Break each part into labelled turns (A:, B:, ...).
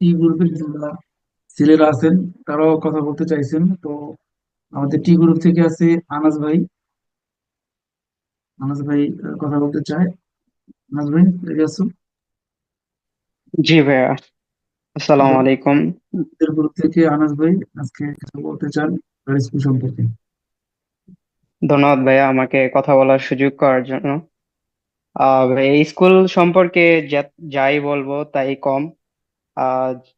A: টি গ্রুপের যারা ছেলেরা আছেন তারাও কথা বলতে চাইছেন। তো আমাদের টি গ্রুপ থেকে আছে আনাস ভাই। আনাস ভাই কথা বলতে চায়। আনাস ভাই রেডি আছো?
B: জি ভাইয়া আসসালামু আলাইকুম।
A: গ্রুপ থেকে আনাস ভাই আজকে কিছু বলতে চান স্কুল সম্পর্কে।
B: ধন্যবাদ ভাইয়া আমাকে কথা বলার সুযোগ করার জন্য। আহ ভাইয়া স্কুল সম্পর্কে যাই বলব তাই কম।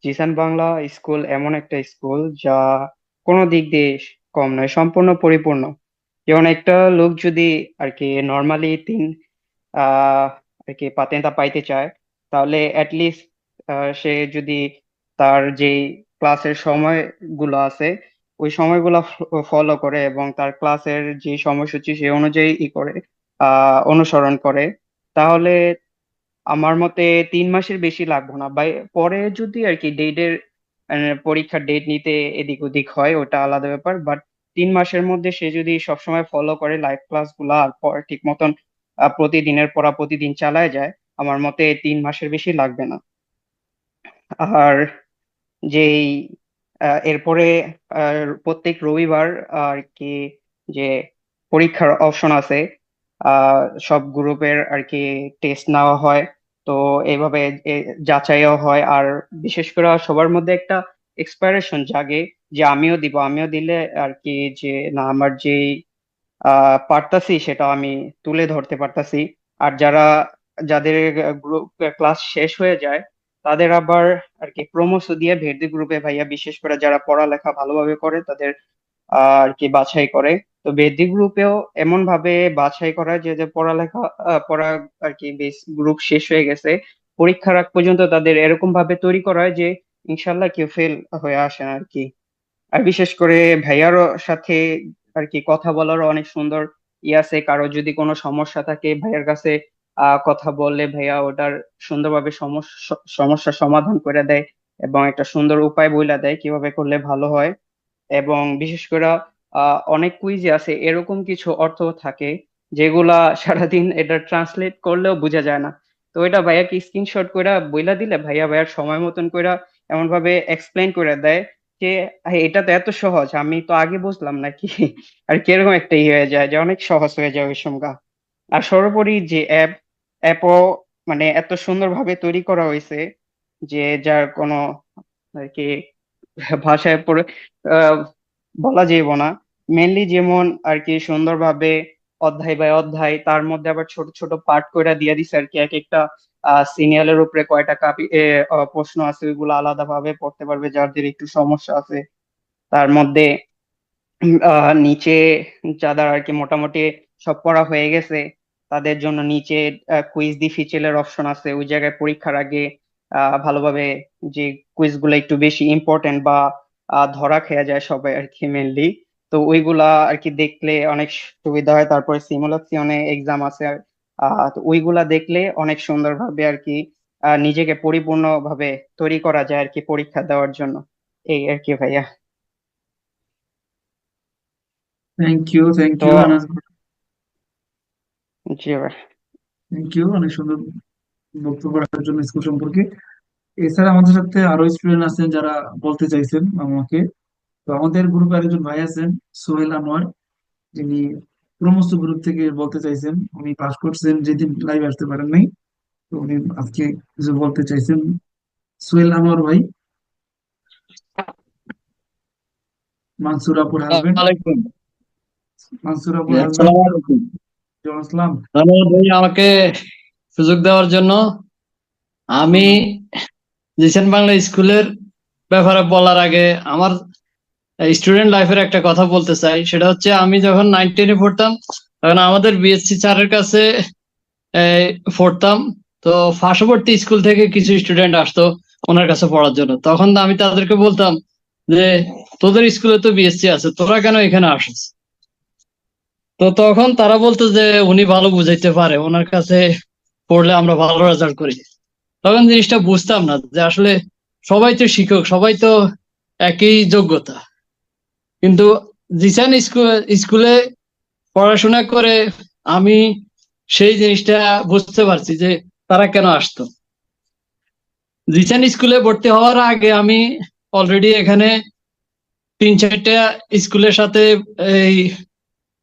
B: জিসান বাংলা স্কুল এমন একটা স্কুল যা কোনো দিক দিয়ে কম নয়, সম্পূর্ণ পরিপূর্ণ। যেমন একটা লোক যদি আর কি নর্মালি তিন আর কি পাতেন্তা পাইতে চায়, তাহলে অ্যাটলিস্ট সে যদি তার যেই ক্লাসের সময়গুলো আছে, ওই সময়গুলো ফলো করে এবং তার ক্লাসের যে সময়সূচি সে অনুযায়ী ই করে অনুসরণ করে, তাহলে আমার মতে তিন মাসের বেশি লাগবে না। বা পরে যদি আর কি ডেটের পরীক্ষার ডেট নিতে এদিক ওদিক হয়, ওটা আলাদা ব্যাপার। বাট তিন মাসের মধ্যে সে যদি সবসময় ফলো করে লাইভ ক্লাসগুলা আর পর ঠিক মতন প্রতিদিনের পড়া প্রতিদিন চালায় যায়, আমার মতে তিন মাসের বেশি লাগবে না। আর যেই এরপরে প্রত্যেক রবিবার আর কি যে পরীক্ষার অপশন আছে সব গ্রুপের আর কি টেস্ট নেওয়া হয়। তো এইভাবে যাচাইও হয়। আর বিশেষ করে সবার মধ্যে একটা এক্সপায়ারেশন জাগে যে আমিও দিব, আমিও দিলে আর কি যে, না, আমার আহ, পারতাছি সেটা আমি তুলে ধরতে পারতাছি। আর যারা, যাদের গ্রুপ ক্লাস শেষ হয়ে যায়, তাদের আবার আর কি প্রমোশন দিয়ে ভের্দি গ্রুপে ভাইয়া, বিশেষ করে যারা পড়ালেখা ভালোভাবে করে, তাদের আর কি বাছাই করে। তো বেদি গ্রুপেও এমন ভাবে বাছাই করা যে যে পড়ালেখা পড়া আর কি বেস গ্রুপ শেষ হয়ে গেছে। পরীক্ষার আগ পর্যন্ত তাদের এরকম ভাবে তৈরি করা হয় যে ইনশাল্লাহ কেউ ফেল হয়ে আসে আর কি। আর বিশেষ করে ভাইয়ারও সাথে আর কি কথা বলারও অনেক সুন্দর ই আছে। কারও যদি কোনো সমস্যা থাকে, ভাইয়ার কাছে আহ কথা বললে ভাইয়া ওটার সুন্দরভাবে সমস্যা সমস্যার সমাধান করে দেয় এবং একটা সুন্দর উপায় বইলা দেয় কীভাবে করলে ভালো হয়। এবং বিশেষ করে অনেক কুইজে আছে, এরকম কিছু অর্থ থাকে যেগুলা সারাদিন এটা ট্রান্সলেট করলেও বোঝা যায় না। তো এটা ভাইয়াকে স্ক্রিনশট কইরা বইলা দিলে, ভাইয়া ভাইয়ার সময় মতন কইরা এমন ভাবে এক্সপ্লেন করে দেয় যে এটা তো এত সহজ, আমি তো আগে বুঝলাম নাকি? আর কীরকম একটা ই হয়ে যায় যে, অনেক সহজ হয়ে যায় ওই সময় আর সর্বোপরি যে অ্যাপ অ্যাপও মানে এত সুন্দরভাবে তৈরি করা হয়েছে যে, যার কোনো আর কি ভাষায় পড়ে বলা যাইব না। মেনলি যেমন আর কি সুন্দরভাবে অধ্যায় বাই অধ্যায়, তার মধ্যে আবার ছোট ছোট পার্ট করে দিয়ে দিছে আর কি। এক একটা সিরিয়ালের উপরে কয়টা কাপি প্রশ্ন আছে, ওইগুলো আলাদা ভাবে পড়তে পারবে যাদের একটু সমস্যা আছে। তার মধ্যে নিচে যাদের আর কি মোটামুটি সব পড়া হয়ে গেছে, তাদের জন্য নিচে কুইজ দি ফিচেলের অপশন আছে। ওই জায়গায় পরীক্ষার আগে ভালোভাবে যে কুইজগুলো একটু বেশি ইম্পর্টেন্ট বা ধরা খেয়ে যায় সবাই আর কি মেনলি তো ওইগুলা আর কি দেখলে অনেক সুবিধা হয়। তারপরে সিমুলেশনে এক্সাম আছে তো ওইগুলা দেখলে অনেক সুন্দরভাবে আর কি নিজেকে পরিপূর্ণ ভাবে তৈরি করা যায় আর কি পরীক্ষা দেওয়ার জন্য। এই আর কি ভাইয়া।
A: Thank you thank you Anas
B: ji ভাই।
A: থ্যাংক ইউ অনেক সুন্দর বক্তব্য রাখার জন্য স্কুল সম্পর্কে। এছাড়া আমাদের সাথে আরও স্টুডেন্ট আছেন যারা বলতে চাইছেন আমাকে। তো আমাদের গ্রুপে আরেকজন ভাই আছেন সোহেল আনোয়ার। যিনি প্রমোস গ্রুপ থেকে বলতে চাইছেন। উনি পাস করছেন যেদিন লাইভ আসতে পারেন নাই। তো উনি আজকে কিছু বলতে চাইছেন। সোহেল আনোয়ার ভাই। মানসুর আপুর হাজবেন্ড
C: ওয়ালাইকুম
A: মানসুর আপুর হাজবেন্ড
C: আসসালামু আলাইকুম।
A: আসলাম
C: ধন্যবাদ ভাই আমাকে সুযোগ দেওয়ার জন্য আমি জিসান বাংলা স্কুলের ব্যাপারে বলার আগে আমার স্টুডেন্ট লাইফের একটা কথা বলতে চাই। সেটা হচ্ছে আমি যখন নাইন টেনে পড়তাম, তখন আমাদের বিএসসি স্যারের কাছে পড়তাম। তো পার্শ্ববর্তী স্কুল থেকে কিছু স্টুডেন্ট আসতো ওনার কাছে পড়ার জন্য। তখন আমি তাদেরকে বলতাম যে, তোদের স্কুলে তো বিএসসি আছে, তোরা কেন এখানে আসিস? তো তখন তারা বলতো যে, উনি ভালো বুঝাইতে পারে, ওনার কাছে পড়লে আমরা ভালো রেজাল্ট করি। তখন জিনিসটা বুঝতাম না যে আসলে সবাই তো শিক্ষক, সবাই তো একই যোগ্যতা। কিন্তু জিসান স্কুল পড়াশোনা করে আমি সেই জিনিসটা বুঝতে পারছি যে তারা কেন আসতো। জিসান স্কুলে ভর্তি হওয়ার আগে আমি অলরেডি এখানে তিন চারটা স্কুলের সাথে এই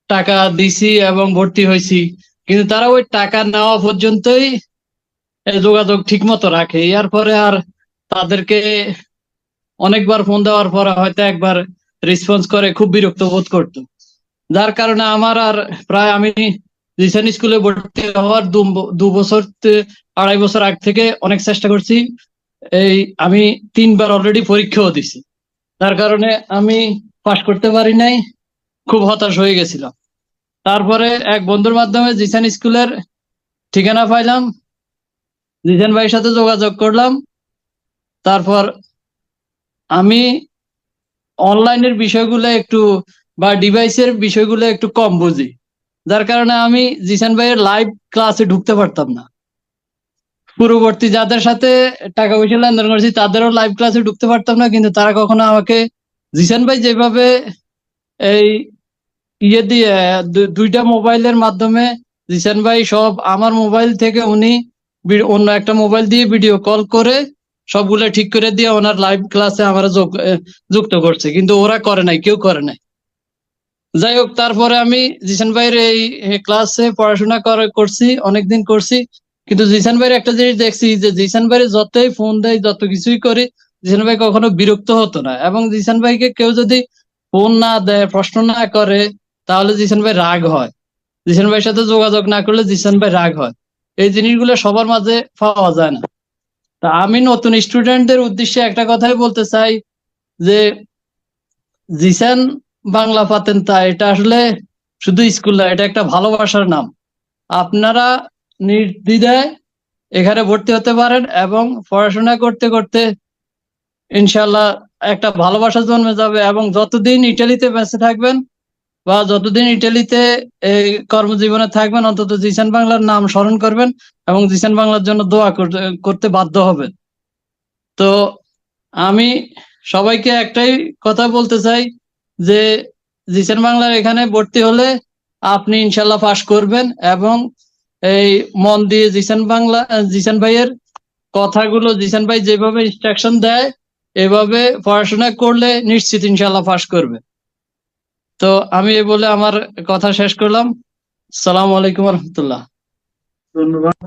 C: টাকা দিছি এবং ভর্তি হয়েছি। কিন্তু তারা ওই টাকা নেওয়া পর্যন্তই যোগাযোগ ঠিক মতো রাখে এরপরে আর তাদেরকে অনেকবার ফোন দেওয়ার পরে হয়তো একবার রেসপন্স করে খুব বিরক্ত বোধ করতো। যার কারণে আমার আর প্রায় আমি জিসান স্কুলে ভর্তি হওয়ার দু বছর আড়াই বছর আগ থেকে অনেক চেষ্টা করছি। এই আমি তিনবার অলরেডি পরীক্ষাও দিছি। তার কারণে আমি পাশ করতে পারি নাই, খুব হতাশ হয়ে গেছিলাম। তারপরে এক বন্ধুর মাধ্যমে জিসান স্কুলের ঠিকানা পাইলাম। জিসান ভাইয়ের সাথে যোগাযোগ করলাম। তারপর আমি অনলাইনের বিষয়গুলো একটু বা ডিভাইসের বিষয়গুলো একটু কম বুঝি। যার কারণে আমি জিসান ভাইয়ের লাইভ ক্লাসে ঢুকতে পারতাম না। পূর্ববর্তী যাদের সাথে টাকা পয়সা লেনদেন করেছি, তাদেরও লাইভ ক্লাসে ঢুকতে পারতাম না, কিন্তু তারা কখনো আমাকে জিসান ভাই যেভাবে এই ইয়ে দিয়ে দুইটা মোবাইলের মাধ্যমে জিসান ভাই সব আমার মোবাইল থেকে উনি অন্য একটা মোবাইল দিয়ে ভিডিও কল করে, সবগুলো ঠিক করে দিয়ে ওনার লাইভ ক্লাসে আমরা যুক্ত করছে। কিন্তু ওরা করে নাই, কেউ করে নাই। যাই হোক, তারপরে আমি জিসান ভাইয়ের এই ক্লাসে পড়াশোনা করে, করছি, অনেকদিন করছি। কিন্তু জিসান ভাইয়ের একটা জিনিস দেখছি যে জিসান ভাইয়ের যতই ফোন দেয়, যত কিছুই করে, জিসান ভাই কখনো বিরক্ত হতো না। এবং জিসান ভাইকে কেউ যদি ফোন না দেয়, প্রশ্ন না করে, তাহলে জিসান ভাই রাগ হয়। জিসান ভাইয়ের সাথে যোগাযোগ না করলে জিসান ভাই রাগ হয়। এই জিনিসগুলো সবার মাঝে পাওয়া যায় না। তা আমি নতুন স্টুডেন্টদের উদ্দেশ্যে একটা কথাই বলতে চাই যে, জিসান বাংলা পাতেন তা এটা আসলে শুধু স্কুল না, এটা একটা ভালোবাসার নাম। আপনারা নির্দ্বিধায় এখানে ভর্তি হতে পারেন এবং পড়াশোনা করতে করতে ইনশাল্লাহ একটা ভালোবাসা জন্মে যাবে এবং যতদিন ইটালিতে বেঁচে থাকবেন বা যতদিন ইটালিতে এই কর্মজীবনে থাকবেন, অন্তত জিসান বাংলার নাম স্মরণ করবেন এবং জিসান বাংলার জন্য দোয়া করতে- বাধ্য হবেন। তো আমি সবাইকে একটাই কথা বলতে চাই যে জিসান বাংলার এখানে ভর্তি হলে আপনি ইনশাল্লাহ পাশ করবেন এবং এই মন দিয়ে জিসান বাংলা, জিসান ভাইয়ের কথাগুলো, জিসান ভাই যেভাবে ইনস্ট্রাকশন দেয়, এভাবে পড়াশোনা করলে নিশ্চিত ইনশাল্লাহ পাশ করবে। তো আমি এই বলে আমার কথা শেষ করলাম। সালাম আলাইকুম রহমতুল্লাহ।
A: ধন্যবাদ।